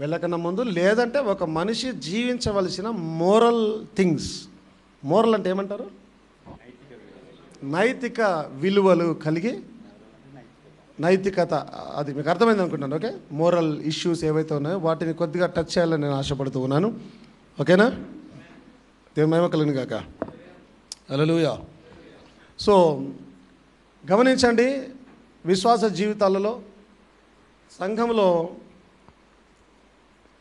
వెళ్ళకన్నా ముందు లేదంటే ఒక మనిషి జీవించవలసిన మోరల్ థింగ్స్. మోరల్ అంటే ఏమంటారు? నైతిక విలువలు కలిగి నైతికత. అది మీకు అర్థమైంది అనుకుంటున్నాను ఓకే? మోరల్ ఇష్యూస్ ఏవైతే ఉన్నాయో వాటిని కొద్దిగా టచ్ చేయాలని నేను ఆశపడుతూ ఉన్నాను. ఓకేనా? దేవుని మహిమ కలిగిన కాక అలలుయా సో గమనించండి విశ్వాస జీవితాలలో సంఘంలో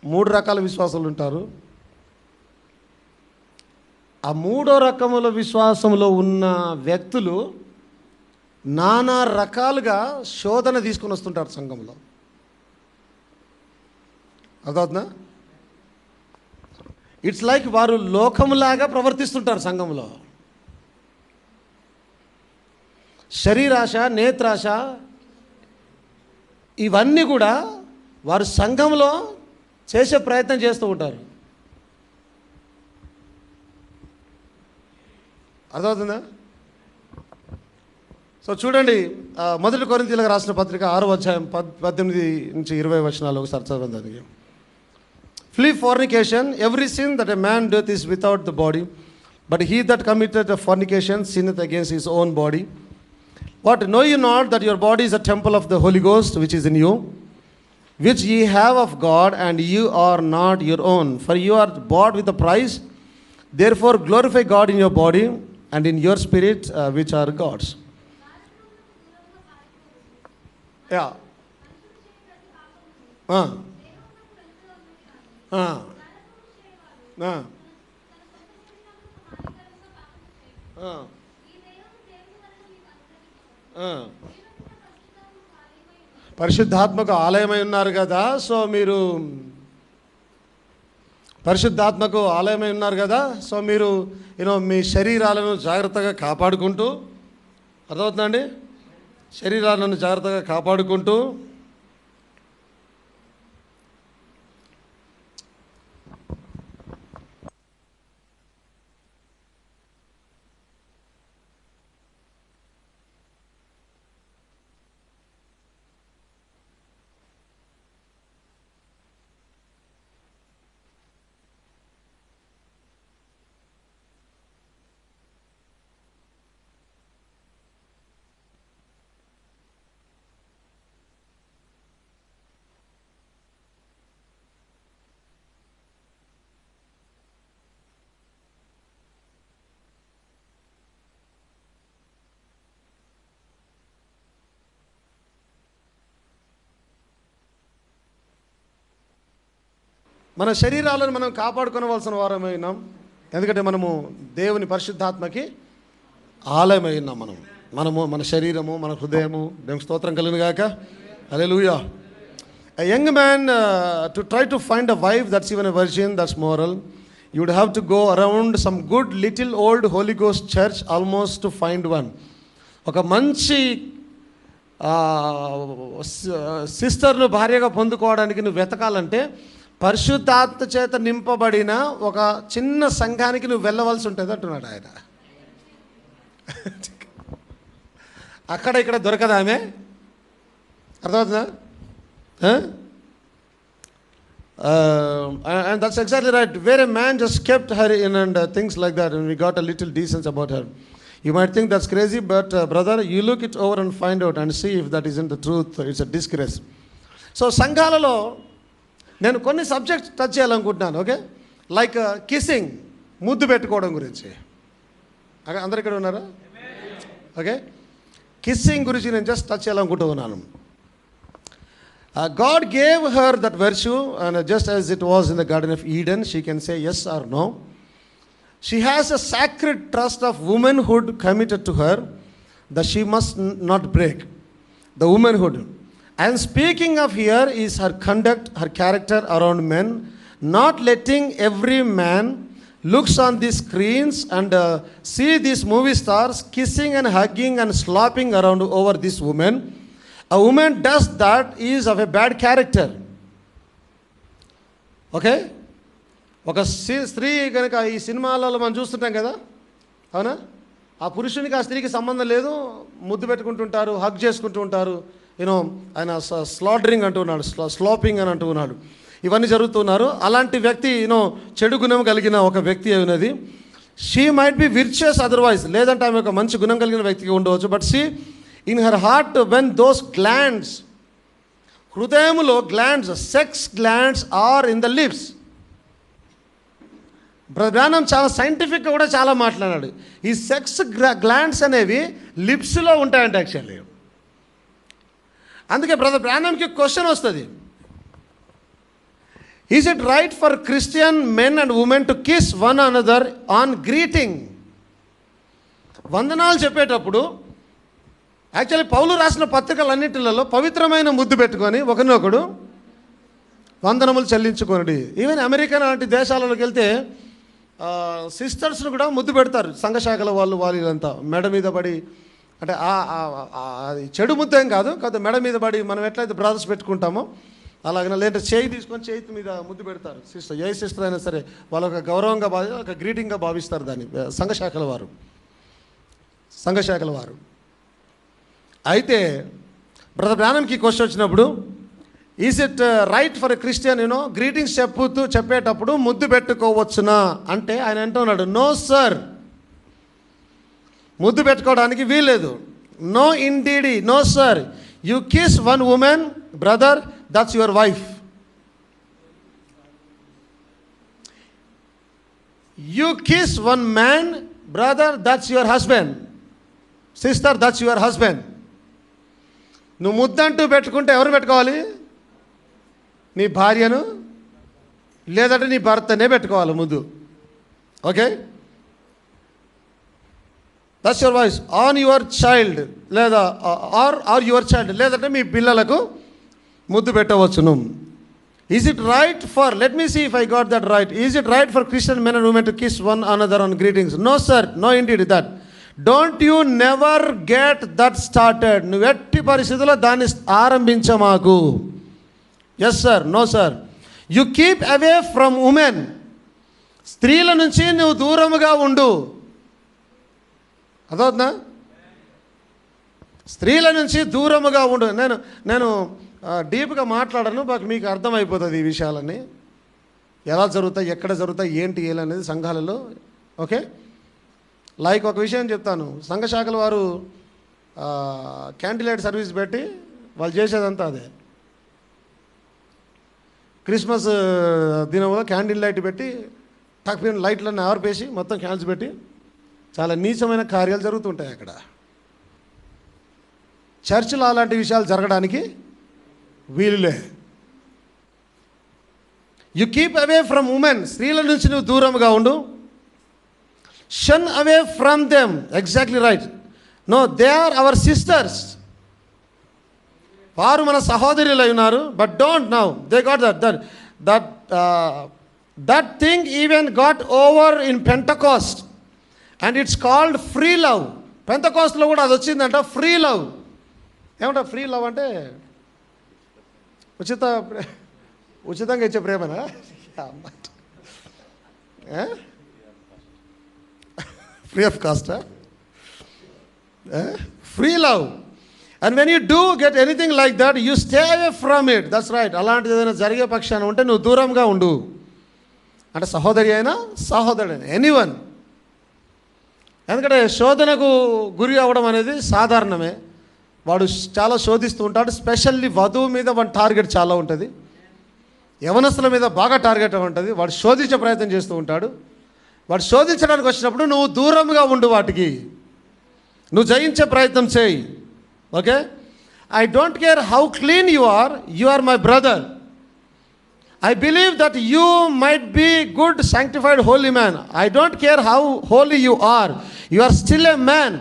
మూడు రకాల విశ్వాసాలు ఉంటారు. ఆ మూడో రకముల విశ్వాసంలో ఉన్న వ్యక్తులు నానా రకాలుగా శోధన తీసుకొని వస్తుంటారు సంఘంలో అర్థవుతుందా ఇట్స్ లైక్ వారు లోకములాగా ప్రవర్తిస్తుంటారు సంఘంలో శరీరాశ నేత్రాశ ఇవన్నీ కూడా వారు సంఘంలో చేసే ప్రయత్నం చేస్తూ ఉంటారు. అర్థమవుతుందా? సో చూడండి మొదటి కొరింతీలకు రాసిన పత్రిక ఆరో అధ్యాయం పద్ పద్దెనిమిది నుంచి ఇరవై వచనాలు ఒకసారి చదవండి దానికి. Flee fornication every sin that a man doeth is without the body but he that committed fornication sin against his own body what know you not that your body is a temple of the Holy Ghost which is in you which ye have of God, and you are not your own. For you are bought with a price. Therefore glorify God in your body and in your spirit, uh, which are God's. Yeah. Ah. Ah. Ah. Ah. ఆ. పరిశుద్ధాత్మకు ఆలయమై ఉన్నారు కదా so మీరు పరిశుద్ధాత్మకు ఆలయమై ఉన్నారు కదా so మీరు you know మీ శరీరాలను జాగ్రత్తగా కాపాడుకుంటూ అర్థమవుతుందండి శరీరాలను జాగ్రత్తగా కాపాడుకుంటూ మన శరీరాలను మనం కాపాడుకోవలసిన వారమైనాం. ఎందుకంటే మనము దేవుని పరిశుద్ధాత్మకి ఆలయమైనాం మనం. మనము మన శరీరము మన హృదయము దేవుని స్తోత్రం కలిగినగాక. అదే లూయా a young man to try to find a wife that's even a virgin that's moral you would have to go around some good little old హోలీగోస్ church almost to find one ఒక మంచి uh, సిస్టర్ను uh, భార్యగా పొందుకోవడానికి నువ్వు వెతకాలంటే పరిశుద్ధాత్మ చేత నింపబడిన ఒక చిన్న సంఘానికి నువ్వు వెళ్ళవలసి ఉంటుంది అంటున్నాడు ఆయన. అక్కడ ఇక్కడ దొరకదా ఆమె? అర్థమవుతుందా? దట్స్ ఎగ్జాక్ట్లీ రైట్ వేరే man just kept her in and things like that we got a little decence about her you might think that's crazy but brother you look it over and find out and see if that is in the truth it's a disgrace so సంఘాలలో నేను కొన్ని subjects touch చేయాలనుకుంటున్నాను okay like kissing ముద్దు పెట్టుకోవడం గురించి. అందరు ఇక్కడ ఉన్నారా? ఓకే కిస్సింగ్ గురించి నేను జస్ట్ టచ్ చేయాలనుకుంటున్నాను. God gave her that virtue and just as it was in the garden of Eden she can say yes or no she has a sacred trust of womanhood committed to her the she must not break the womanhood and speaking of here is her conduct her character around men not letting every man looks on the screens and see this movie stars kissing and hugging and slapping around over this women a women does that is of a bad character okay ఒక స్త్రీ కనుక ఈ సినిమాలలో మనం చూస్తుంటాం కదా? అవునా? ఆ పురుషునికి ఆ స్త్రీకి సంబంధం లేదు. ముద్దు పెట్టుకుంటుంటారు హగ్ చేసుకుంటూ ఉంటారు. యూనో ఆయన స్లాడరింగ్ అంటూ ఉన్నాడు స్లాపింగ్ అని అంటూ ఉన్నాడు. ఇవన్నీ జరుగుతున్నారు అలాంటి వ్యక్తి యూనో చెడు గుణం కలిగిన ఒక వ్యక్తి అయినది she might be virtuous otherwise లేదంటే ఆమె ఒక మంచి గుణం కలిగిన వ్యక్తిగా ఉండవచ్చు. But she in her heart when those glands హృదయంలో glands sex glands are in the lips ప్రధానం చాలా సైంటిఫిక్గా కూడా చాలా మాట్లాడాడు. ఈ సెక్స్ గ్లాండ్స్ అనేవి లిప్స్లో ఉంటాయంట యాక్చువల్లీ అందుకే బ్రదర్ బ్రానమ్కి క్వశ్చన్ వస్తుంది. Is it right for Christian men and women to kiss one another on greeting వందనాలు చెప్పేటప్పుడు యాక్చువల్లీ పౌలు రాసిన పత్రికలన్నిటిలలో పవిత్రమైన ముద్దు పెట్టుకొని ఒకరినొకడు వందనములు చెల్లించుకోండి ఈవెన్ అమెరికా లాంటి దేశాలలోకి వెళ్తే సిస్టర్స్ను కూడా ముద్దు పెడతారు సంఘశాఖల వాళ్ళు వాళ్ళంతా మెడ మీద పడి అంటే ఆ- అది చెడు ముద్దేం కాదు కాదు మెడ మీద పడి మనం ఎట్లయితే బ్రదర్స్ పెట్టుకుంటామో అలాగే లేదంటే చేయి తీసుకొని చేతి మీద ముద్దు పెడతారు. సిస్టర్ ఏ సిస్టర్ అయినా సరే వాళ్ళ ఒక గౌరవంగా భావి ఒక గ్రీటింగ్గా భావిస్తారు దాన్ని. సంఘశాఖల వారు. సంఘశాఖల వారు. అయితే బ్రదర్ బ్రానంకి క్వశ్చన్ వచ్చినప్పుడు is it right for Christian you know greetings చెప్పుతూ చెప్పేటప్పుడు ముద్దు పెట్టుకోవచ్చునా? అంటే ఆయన అంటున్నాడు నో సార్ ముద్దు పెట్టుకోవడానికి వీల్లేదు. No indeed no sir you kiss one women brother that's your wife you kiss one man brother that's your husband sister that's your husband నువ్వు ముద్దంటూ పెట్టుకుంటే ఎవరు పెట్టుకోవాలి? నీ భార్యను? లేదంటే నీ భర్తనే పెట్టుకోవాలి ముద్దు. Okay that's your voice on your child లేదా ఆర్ ఆర్ యువర్ చైల్డ్ లేదంటే మీ పిల్లలకు ముద్దు పెట్టవచ్చును. Is it right for let me see if I got that right is it right for Christian men and women to kiss one another on greetings no sir no indeed that don't you never get that started నువ్వు ఎట్టి పరిస్థితుల్లో దాన్ని ఆరంభించమాకు yes sir no sir you keep away from women స్త్రీల నుంచి నువ్వు దూరముగా ఉండు. అదవుతుందా స్త్రీల నుంచి దూరముగా ఉండు. నేను నేను డీప్గా మాట్లాడను మాకు మీకు అర్థమైపోతుంది ఈ విషయాలన్నీ. ఎలా జరుగుతాయి ఎక్కడ జరుగుతాయి ఏంటి ఏలు అనేది సంఘాలలో ఓకే? లైక్ ఒక విషయం చెప్తాను. సంఘశాఖల వారు క్యాండిలైట్ సర్వీస్ పెట్టి వాళ్ళు చేసేదంతా అదే. క్రిస్మస్ దినంలో క్యాండిల్ లైట్ పెట్టి తక్కువ లైట్లన్నీ ఆర్పేసి మొత్తం క్యాన్స్ పెట్టి చాలా నీచమైన కార్యాలు జరుగుతుంటాయి అక్కడ. చర్చిలో అలాంటి విషయాలు జరగడానికి వీలులే you keep away from women స్త్రీల నుంచి నువ్వు దూరంగా ఉండు. Shun away from them exactly right no they are our sisters వారు మన సహోదరులు అయి ఉన్నారు but don't now they got that that that that thing even got over in Pentecost and it's called free love పెంతకాస్ట్లో కూడా అది వచ్చిందంట free love ఏమంట free love అంటే ఉచిత ఉచితంగా ఇచ్చే ప్రేమనా? Free of కాస్టా free love and when you do get anything like that you stay away from it that's right అలాంటిది ఏదైనా జరిగే పక్షాన ఉంటే నువ్వు దూరంగా ఉండు. అంటే సహోదరి అయినా సహోదరుడైనా ఎనీవన్ ఎందుకంటే శోధనకు గురి అవ్వడం అనేది సాధారణమే. వాడు చాలా శోధిస్తూ ఉంటాడు. స్పెషల్లీ వధువు మీద వాడి టార్గెట్ చాలా ఉంటుంది. యవనస్తుల మీద బాగా టార్గెట్ ఉంటుంది. వాడు శోధించే ప్రయత్నం చేస్తూ ఉంటాడు. వాడు శోధించడానికి వచ్చినప్పుడు నువ్వు దూరంగా ఉండు వాటికి. నువ్వు జయించే ప్రయత్నం చేయి. Okay? I don't care how clean you are you are my brother I believe that you might be good sanctified holy man I don't care how holy you are you are still a man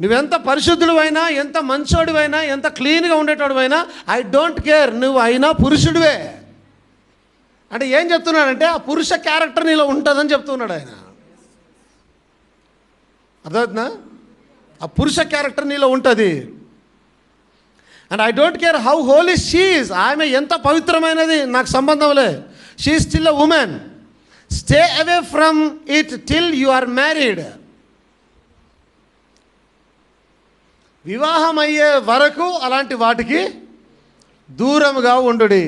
నువ్వెంత పరిశుద్ధుడు అయినా ఎంత మంచోడివైనా ఎంత క్లీన్గా ఉండేటోడివైనా I don't care నువ్వు అయినా పురుషుడివే. అంటే ఏం చెప్తున్నాడంటే ఆ పురుష క్యారెక్టర్ నీలో ఉంటుందని చెప్తున్నాడు ఆయన. అర్థమవుతుందా? ఆ పురుష క్యారెక్టర్ నీలో ఉంటుంది. And I don't care how holy she's ఆమె ఎంత పవిత్రమైనది నాకు సంబంధం లే. She still a women stay away from it till you are married వివాహం అయ్యే వరకు అలాంటి వాటికి దూరంగా ఉండుడి.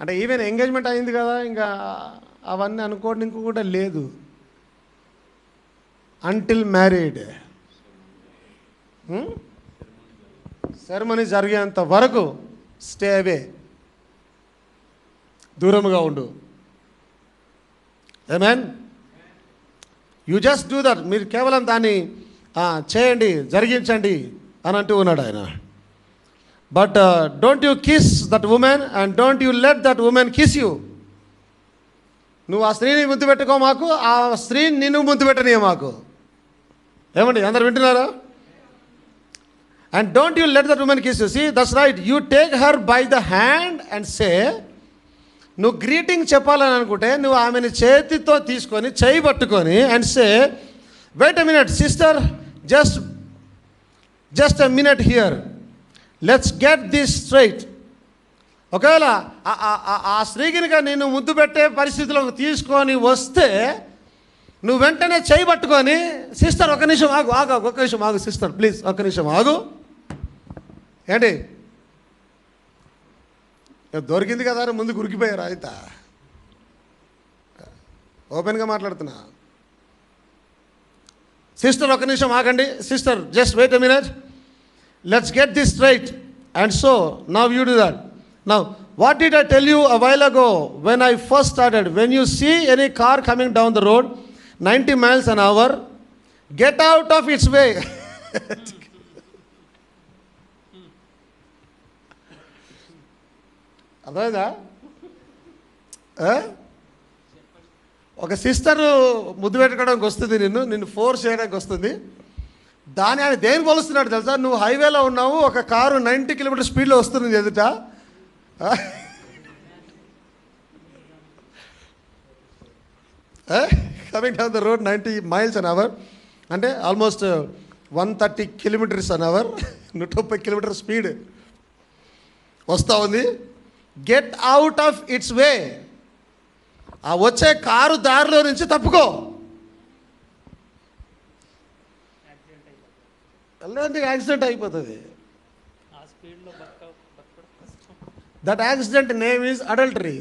అంటే ఈవెన్ ఎంగేజ్మెంట్ అయింది కదా ఇంకా అవన్నీ అనుకోవడానికి కూడా లేదు. అంటిల్ మ్యారీడ్ సెరమనీ జరిగేంత వరకు స్టే అవే. దూరముగా ఉండు. Amen you just do that మీరు కేవలం దాన్ని చేయండి జరిగించండి అని అంటూ ఉన్నాడు ఆయన. But don't you kiss that women and don't you let that women kiss you నువ్వు ఆ స్త్రీని ముద్దు పెట్టుకో మాకు ఆ స్త్రీని నిన్ను ముద్దు పెట్టనీయ మాకు ఏమండి అందరు వింటున్నారా? And don't you let that women kiss you see that's right you take her by the hand and say నువ్వు గ్రీటింగ్ చెప్పాలని అనుకుంటే నువ్వు ఆమెను చేతితో తీసుకొని చేయి పట్టుకొని and say wait a minute sister just just a minute here let's get this straight ఒకవేళ ఆ- ఆ- నేను ముద్దు పెట్టే పరిస్థితిలోకి తీసుకొని వస్తే నువ్వు వెంటనే చేయి పట్టుకొని సిస్టర్ ఒక నిమిషం ఆగు ఆగు ఒక నిమిషం ఆగు సిస్టర్ ప్లీజ్ ఒక నిమిషం ఆగు. ఏంటి? దొరికింది కదా ముందు గురికిపోయారు అయితే ఓపెన్గా మాట్లాడుతున్నా. సిస్టర్ ఒక నిమిషం ఆగండి. Sister just wait a minute. Let's get this straight and so now you do that now what did I tell you a while ago when I first started when you see any car coming down the road ninety miles an hour get out of its way అర్థమైందా? ఒక sister ముద్దు పెట్టుకోవడానికి వస్తుంది నిన్ను నిన్ను force చేయడానికి వస్తుంది. దాని ఆయన దేని పోలుస్తున్నాడు తెలుసా? నువ్వు హైవేలో ఉన్నావు ఒక కారు నైంటీ కిలోమీటర్ స్పీడ్లో వస్తుంది ఎదుట. Coming down the road ninety miles an hour అంటే almost one thirty kilometres an hour నూట ముప్పై కిలోమీటర్ స్పీడ్ వస్తూ ఉంది. Get out of its way ఆ వచ్చే కారు దారిలో నుంచి తప్పుకో లేదంటే యాక్సిడెంట్ అయిపోతుంది ఆ స్పీడ్లో బతక బతకడం కష్టం that accident name is adultery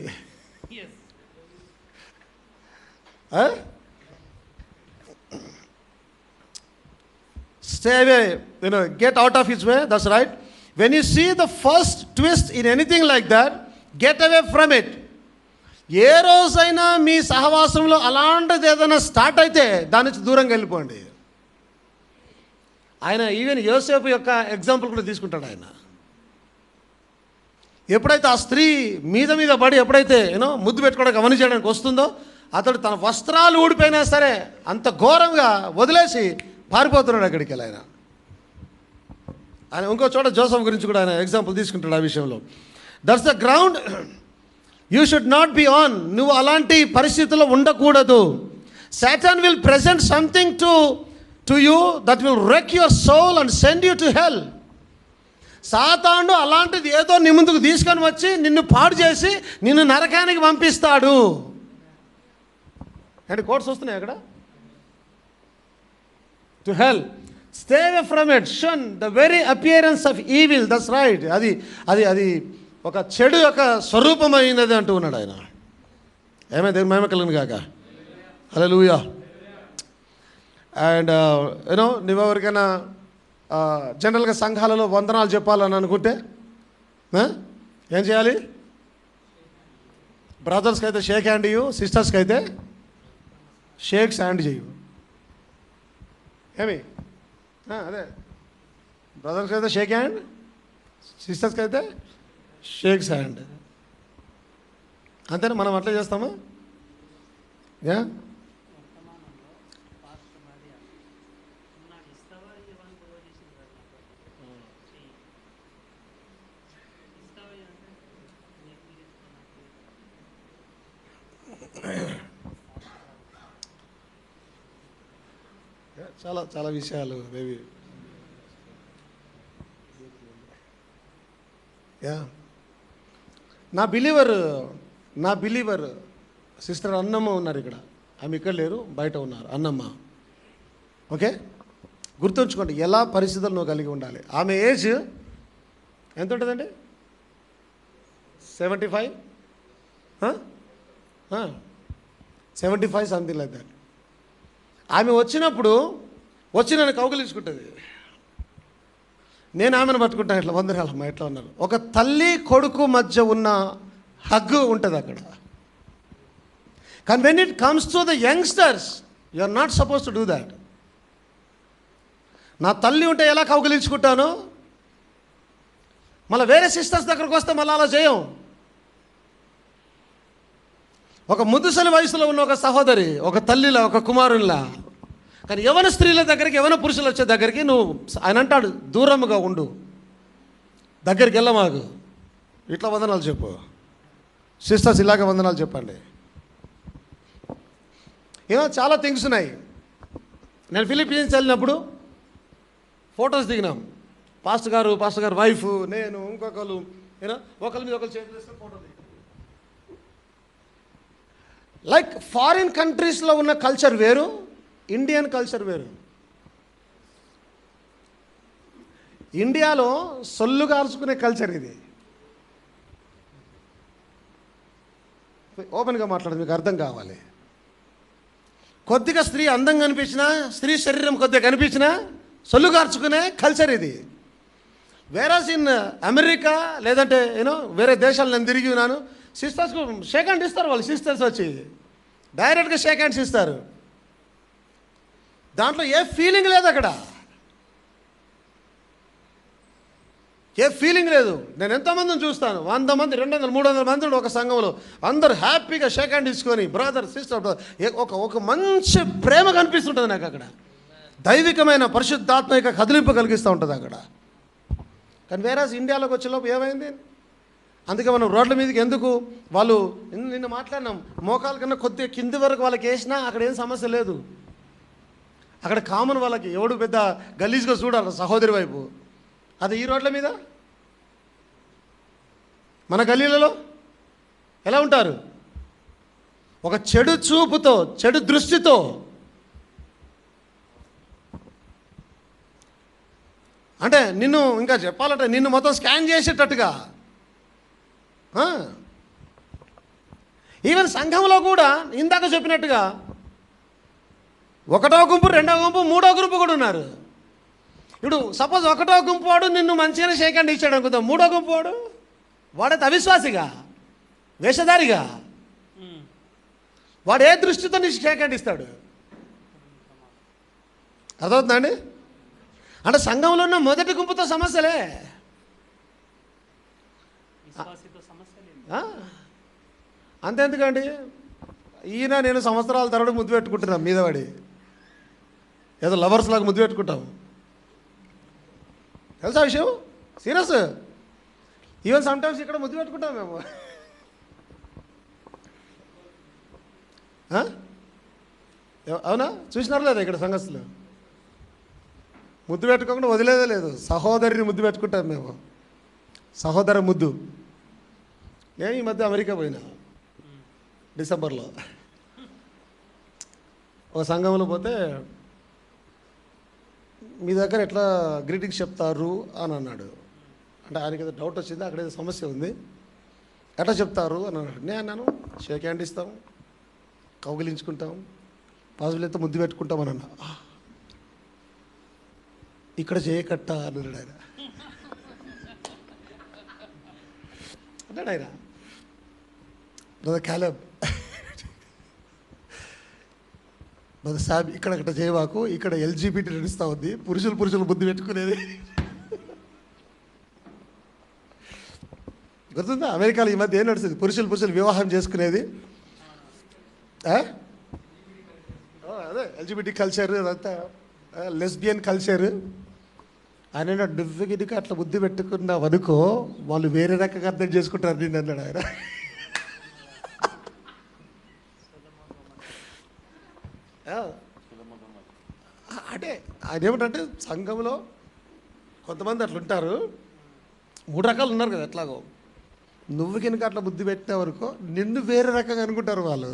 yes stay away, you know, get out of his way. That's right. When you see the first twist in anything get away from it ఏ రోజైనా మీ సహవాసంలో అలాంటిది ఏదైనా స్టార్ట్ అయితే దాని నుంచి దూరంగా వెళ్ళిపోండి. ఆయన ఈవెన్ యోసేపు యొక్క ఎగ్జాంపుల్ కూడా తీసుకుంటాడు ఆయన. ఎప్పుడైతే ఆ స్త్రీ మీద మీద పడి ఎప్పుడైతే ఏనో ముద్దు పెట్టుకోవడానికి అవన్నీ చేయడానికి వస్తుందో అతడు తన వస్త్రాలు ఊడిపోయినా సరే అంత ఘోరంగా వదిలేసి పారిపోతున్నాడు అక్కడికి వెళ్ళి ఆయన. ఆయన ఇంకో చోట జోసఫ్ గురించి కూడా ఆయన ఎగ్జాంపుల్ తీసుకుంటాడు ఆ విషయంలో. That's the ground you should not be on. నువ్వు అలాంటి పరిస్థితుల్లో ఉండకూడదు. Satan will present something to to you that will wreck your soul and send you to hell సాతాండు అలాంటిది ఏదో నీ ముందుకు తీసుకొని వచ్చి నిన్ను పాడు చేసి నిన్ను నరకానికి పంపిస్తాడు. అంటే కోర్స్ వస్తున్నాయి అక్కడ? To hell stay from it shun the very appearance of evil that's right అది అది అది ఒక చెడు యొక్క స్వరూపమైనది అంటూ ఉన్నాడు ఆయన. ఏమైంది మేమ కలిగిన కాక hallelujah and uh, you know నువ్వెవరికైనా uh, జనరల్గా సంఘాలలో వందనాలు చెప్పాలని అనుకుంటే ఏం చేయాలి? బ్రదర్స్కి అయితే షేక్ హ్యాండ్ ఇయ్యు సిస్టర్స్కి అయితే షేక్స్ హ్యాండ్ చేయు ఏమి? అదే. బ్రదర్స్కి అయితే షేక్ హ్యాండ్ సిస్టర్స్కి అయితే షేక్స్ హ్యాండ్ అంతేనా? మనం అట్లా చేస్తామా? యా? చాలా చాలా విషయాలు బేబీ యా? నా బిలీవర్ నా బిలీవర్ సిస్టర్ అన్నమ్మ ఉన్నారు ఇక్కడ. ఆమె ఇక్కడ లేరు బయట ఉన్నారు అన్నమ్మ. ఓకే గుర్తుంచుకోండి ఎలా పరిస్థితులు నువ్వు కలిగి ఉండాలి. ఆమె ఏజ్ ఎంత ఉంటుందండి? Seventy five seventy five something like that ఆమె వచ్చినప్పుడు వచ్చి నన్ను కౌగిలించుకుంటుంది. నేను ఆమెను పట్టుకుంటాను ఇట్లా వందరాలమ్మ ఎట్లా ఉన్నారు? ఒక తల్లి కొడుకు మధ్య ఉన్న హగ్గు ఉంటుంది అక్కడ. కానీ when it comes to the youngsters you are not suppose to do that నా తల్లి ఉంటే ఎలా కౌగిలించుకుంటాను? మళ్ళీ వేరే సిస్టర్స్ దగ్గరకు వస్తే మళ్ళీ అలా చేయం ఒక ముదుసలి వయసులో ఉన్న ఒక సహోదరి ఒక తల్లిలా ఒక కుమారునిలా కానీ యవన స్త్రీల దగ్గరికి యవన పురుషులు వచ్చే దగ్గరికి నువ్వు ఆయన అంటాడు దూరముగా ఉండు. దగ్గరికి వెళ్ళమాగు ఇట్లా వందనాలు చెప్పు. సిస్టర్స్ ఇలాగ వందనాలు చెప్పండి. ఏమో చాలా థింగ్స్ ఉన్నాయి. నేను ఫిలిపీన్స్ వెళ్ళినప్పుడు photos దిగినాం. Pastor garu pastor garu wife నేను ఇంకొకరు ఏనా ఒకరి మీద ఒకరు చేతులు వేస్తే ఫోటో దిగినాం లైక్ ఫారిన్ కంట్రీస్లో ఉన్న కల్చర్ వేరు ఇండియన్ కల్చర్ వేరు. ఇండియాలో సొల్లు కాల్చుకునే కల్చర్ ఇది. ఓపెన్గా మాట్లాడదు మీకు అర్థం కావాలి. కొద్దిగా స్త్రీ అందంగా కనిపించినా స్త్రీ శరీరం కొద్దిగా కనిపించినా సొల్లు కార్చుకునే కల్చర్ ఇది. వేరాస్ ఇన్ అమెరికా లేదంటే యూనో వేరే దేశాలు నేను తిరిగి ఉన్నాను సిస్టర్స్కు షేక్ హ్యాండ్ ఇస్తారు వాళ్ళు సిస్టర్స్ వచ్చి. డైరెక్ట్గా షేక్ హ్యాండ్స్ ఇస్తారు. దాంట్లో ఏ ఫీలింగ్ లేదు అక్కడ. ఏ ఫీలింగ్ లేదు. నేను ఎంతమందిని చూస్తాను? వంద మంది రెండు వందల మూడు వందల మంది ఒక సంఘంలో. అందరూ హ్యాపీగా షేక్ హ్యాండ్ తీసుకొని బ్రదర్ సిస్టర్ ఒక ఒక మంచి ప్రేమ కనిపిస్తుంటుంది నాకు అక్కడ. దైవికమైన పరిశుద్ధాత్మక కదిలింపు కలిగిస్తూ ఉంటుంది అక్కడ. కానీ వేరే ఇండియాలోకి వచ్చేలోపు ఏమైంది? అందుకే మనం రోడ్ల మీదకి ఎందుకు? వాళ్ళు నిన్న మాట్లాడినాం. మోకాల కన్నా కొద్దిగా కింది వరకు వాళ్ళకి వేసినా అక్కడ ఏం సమస్య లేదు. అక్కడ కామన్ వాళ్ళకి ఎవడు పెద్ద గలీజ్గా చూడాలి సహోదరి వైపు. అది ఈ రోడ్ల మీద? మన గల్లీలలో? ఎలా ఉంటారు? ఒక చెడు చూపుతో చెడు దృష్టితో. అంటే నిన్ను ఇంకా చెప్పాలంటే నిన్ను మొత్తం స్కాన్ చేసేటట్టుగా. ఈవెన్ సంఘంలో కూడా ఇందాక చెప్పినట్టుగా ఒకటో గుంపు రెండో గుంపు మూడో గుంపు కూడా ఉన్నారు. ఇప్పుడు సపోజ్ ఒకటో గుంపు వాడు నిన్ను మంచిగానే షేక్ హ్యాండ్ ఇచ్చాడు అనుకుందాం. మూడో గుంపు వాడు వాడైతే అవిశ్వాసిగా వేషధారిగా. వాడు ఏ దృష్టితో నీ షేక్ హ్యాండ్ ఇస్తాడు? అర్థమవుతుందా అండి? అంటే సంఘంలో ఉన్న మొదటి గుంపుతో సమస్యలే? అంతెందుకండి? ఈయన నేను సంవత్సరాల తరబడి ముద్దు పెట్టుకుంటున్నాం మీద పడి ఏదో లవర్స్ లాగా ముద్దు పెట్టుకుంటాం తెలుసా విషయం? సీరియస్? ఈవెన్ సమ్టైమ్స్ ఇక్కడ ముద్దు పెట్టుకుంటాం మేము. అవునా? చూసినారు లేదా ఇక్కడ సంగస్తులు ముద్దు పెట్టుకోకుండా వదిలేదే లేదు. సహోదరిని ముద్దు పెట్టుకుంటాం మేము. సహోదర ముద్దు. నేను ఈ మధ్య అమెరికా పోయినా. డిసెంబర్లో. ఒక సంఘంలో పోతే మీ దగ్గర ఎట్లా గ్రీటింగ్స్ చెప్తారు అని అన్నాడు. అంటే ఆయనకి ఏదో డౌట్ వచ్చింది అక్కడ ఏదో సమస్య ఉంది. ఎట్లా చెప్తారు అని అన్నాడు. నేను అన్నాను షేక్ హ్యాండ్ ఇస్తాం కౌగిలించుకుంటాం పాజిబుల్ అయితే ముద్దు పెట్టుకుంటాం అని అన్నా. ఇక్కడ చేయకట్ట అన్నాడు ఆయన. అన్నాడు ఆయన. క్యాలబ్ బ్రదర్ సాబ్ ఇక్కడ అక్కడ చేయవాకు ఇక్కడ ఎల్జీబీటీ నడుస్తూ ఉంది. పురుషులు పురుషులు బుద్ధి పెట్టుకునేది. గుర్తుందా? అమెరికాలో ఈ మధ్య ఏం నడుస్తుంది? పురుషులు పురుషులు వివాహం చేసుకునేది. అదే ఎల్జీబీటీ కల్చర్ అదంతా. లెస్బియన్ కల్చర్ ఆయన డువ్విగిడికి అట్లా బుద్ధి పెట్టుకున్నావు అనుకో వాళ్ళు వేరే రకంగా అర్థం చేసుకుంటారు నేను అన్నాడు ఆయన. అంటే అదేమిటంటే సంఘంలో కొంతమంది అట్లా ఉంటారు మూడు రకాలు ఉన్నారు కదా ఎట్లాగో. నువ్వు కనుక అట్లా బుద్ధి పెట్టిన వరకు నిన్ను వేరే రకంగా అనుకుంటారు వాళ్ళు.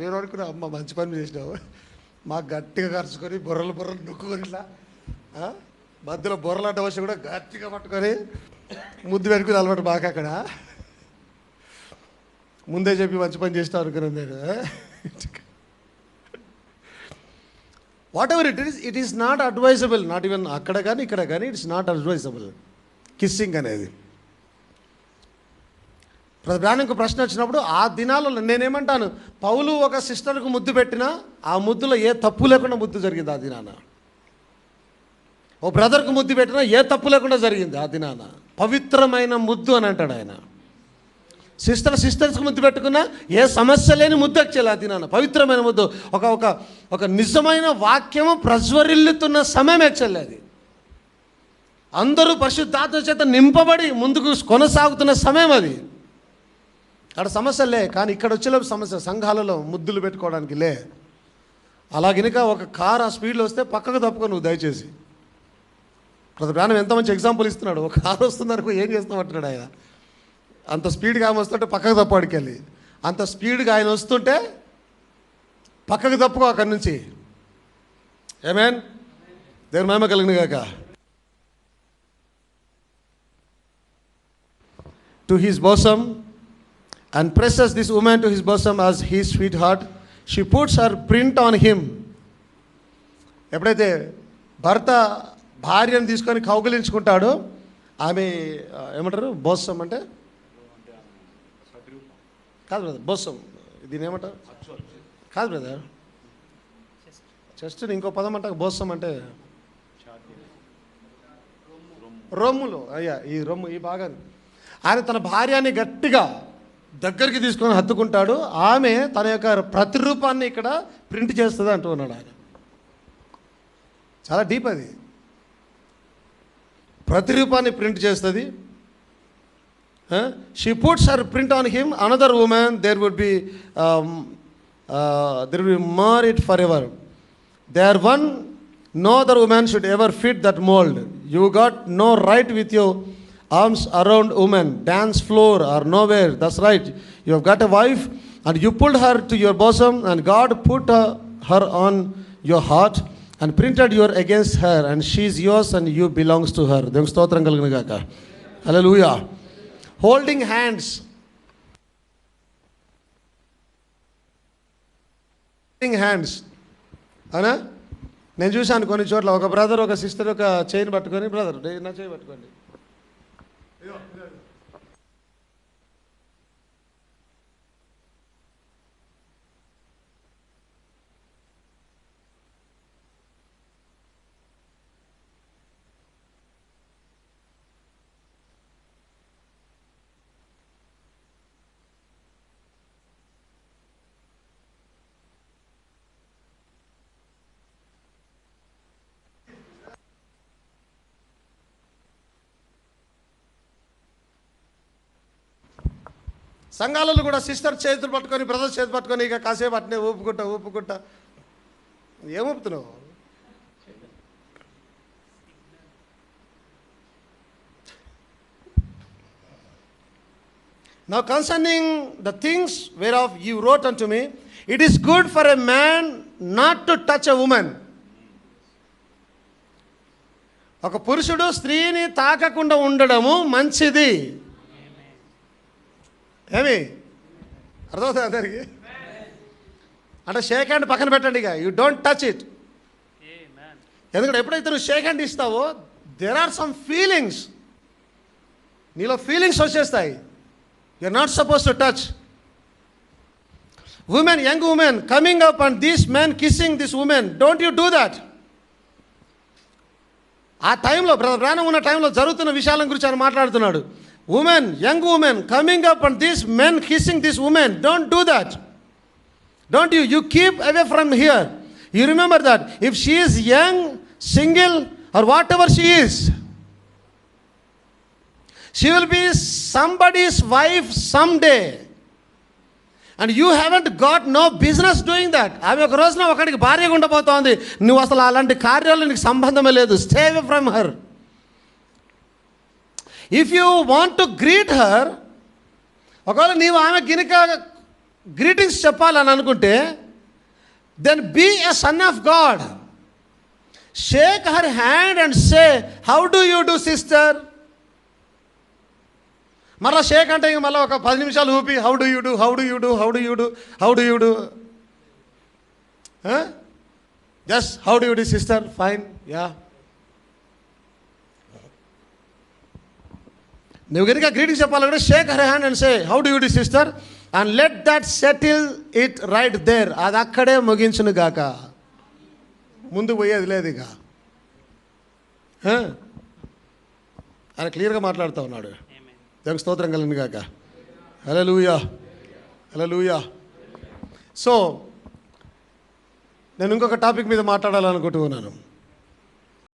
నేను అనుకున్నా అమ్మ మంచి పని చేసినావు. మాకు గట్టిగా ఖర్చుకొని బుర్రలు బుర్రలు నొక్కుకొని ఇట్లా మధ్యలో బొర్రలాట వచ్చి కూడా గట్టిగా పట్టుకొని ముద్దు పెట్టుకుని అలవాటు బాగా అక్కడ. ముందే చెప్పి మంచి పని చేస్తా అనుకున్నాను నేను. Whatever it is it is not advisable not even అక్కడ కానీ ఇక్కడ కానీ ఇట్స్ నాట్ అడ్వైజబుల్ కిస్సింగ్ అనేది. ప్రధానికి ప్రశ్న వచ్చినప్పుడు ఆ దినాలలో నేనేమంటాను? పౌలు ఒక సిస్టర్కు ముద్దు పెట్టినా ఆ ముద్దులో ఏ తప్పు లేకుండా ముద్దు జరిగింది ఆ దినాన. ఓ బ్రదర్కు ముద్దు పెట్టినా ఏ తప్పు లేకుండా జరిగింది ఆ దినాన. పవిత్రమైన ముద్దు అని అంటాడు ఆయన. సిస్టర్ సిస్టర్స్కి ముద్దు పెట్టుకున్నా ఏ సమస్య లేని ముద్దు వచ్చేలా ఆ పవిత్రమైన ముద్దు. ఒక ఒక ఒక నిజమైన వాక్యము ప్రజ్వరిల్లుతున్న సమయం యాక్చువల్లీ అది. అందరూ పరిశుద్ధాత్మ చేత నింపబడి ముందుకు కొనసాగుతున్న సమయం అది. అక్కడ సమస్యలే కానీ ఇక్కడ వచ్చేలోపు సమస్య సంఘాలలో ముద్దులు పెట్టుకోవడానికి లే. అలా గనుక ఒక కార్ ఆ స్పీడ్లో వస్తే పక్కకు తప్పుకో నువ్వు దయచేసి. ప్రతి ప్రాణం ఎంత మంచి ఎగ్జాంపుల్ ఇస్తున్నాడు. ఒక కారు వస్తుందనుకో ఏం చేస్తామంటున్నాడు ఆయన. అంత స్పీడ్గా ఆమె వస్తుంటే పక్కకు తప్పాడికి వెళ్ళి అంత స్పీడ్గా ఆయన వస్తుంటే పక్కకు తప్పుకో అక్కడి నుంచి. ఏమేన్ దేవుని మేమ కలిగిన కాక to his bosom and presses this women to his his as he sweet heart she puts her print on him ఎప్పుడైతే భర్త భార్యను తీసుకొని కౌగిలించుకుంటాడో ఆమె ఏమంటారు? బోసం అంటే కాదు బ్రదర్ బోసం దీని ఏమంటారు కాదు బ్రదర్. చెస్ట్ ఇంకో పదం అంట బోసం అంటే? రొమ్ములు. అయ్యా ఈ రొమ్ము ఈ భాగాన్ని. ఆయన తన భార్యని గట్టిగా దగ్గరికి తీసుకొని హత్తుకుంటాడు. ఆమె తన యొక్క ప్రతిరూపాన్ని ఇక్కడ ప్రింట్ చేస్తుంది అంటూ ఉన్నాడు ఆయన. చాలా డీప్ అది. ప్రతిరూపాన్ని ప్రింట్ చేస్తుంది. She puts her print on him another women there would be there will be more it forever they are one no other women should ever fit that mould you got no right with you arms around woman, dance floor or nowhere. That's right. You have got a wife and you pulled her to your bosom and God put uh, her on your heart and printed your against her and she is yours and you belongs to her. దేవునికి స్తోత్రం కలుగును గాక హల్లెలూయా Holding hands holding hands అవునా? నేను చూశాను కొన్ని చోట్ల. ఒక బ్రదర్ ఒక సిస్టర్ ఒక చైన్ పట్టుకొని బ్రదర్ నా చేయి పట్టుకోండి. సంఘాలలో కూడా సిస్టర్ చేతులు పట్టుకొని బ్రదర్ చేతులు పట్టుకొని ఇక కాసేపు అట్నే ఊపుకుంటా ఊపుకుంటా. ఏం ఊపుతున్నావు? Now concerning the things whereof you wrote unto me, it is good for a man not to touch a woman. ఒక పురుషుడు స్త్రీని తాకకుండా ఉండడము మంచిది. ఏమి? అర్థమవుతుంది అందరికి? అంటే షేక్ హ్యాండ్ పక్కన పెట్టండి ఇక. యూ డోంట్ టచ్ ఇట్ ఎందుకంటే ఎప్పుడైతే నువ్వు షేక్ హ్యాండ్ ఇస్తావో దెర్ ఆర్ సమ్ ఫీలింగ్స్ నీలో ఫీలింగ్స్ వచ్చేస్తాయి. You are not suppose to touch women young women coming up and this man kissing this women don't you do that ఆ టైంలో brother ప్రాణం ఉన్న టైంలో జరుగుతున్న విషయాల గురించి ఆయన మాట్లాడుతున్నాడు. Women young women coming up and this men kissing this women dont do that Don't you? You keep away from here. You remember that. If she is young, single, or whatever she is, she will be somebody's wife someday. And you haven't got no business doing that ఆమె ఒక రోజున ఒకడికి భార్యగా ఉండబోతోంది నువ్వు అసలు అలాంటి కార్యాలు నీకు సంబంధమే లేదు stay from her if you want to greet her ఒకవేళ నీవు ఆమె గినక గ్రీటింగ్స్ చెప్పాలని అనుకుంటే then be a son of God shake her hand and say how do you do sister మరలా షేక్ అంటే ఇంక మళ్ళీ ఒక పది నిమిషాలు ఊపి how do you do how do you do how do you do how do you do just how do you do sister fine yeah నువ్వు కనుక గ్రీటింగ్ చెప్పాలంటే shake her hand and say how do you do sister and let that settle it right there అది అక్కడే ముగించును గాక. ముందు పోయేది లేదు ఇక. ఆ? ఆయన క్లియర్గా మాట్లాడుతూ ఉన్నాడు. Amen. స్తోత్రం కలిగింది గాక. హలో లూయా హలో లూయా సో నేను ఇంకొక టాపిక్ మీద మాట్లాడాలనుకుంటున్నాను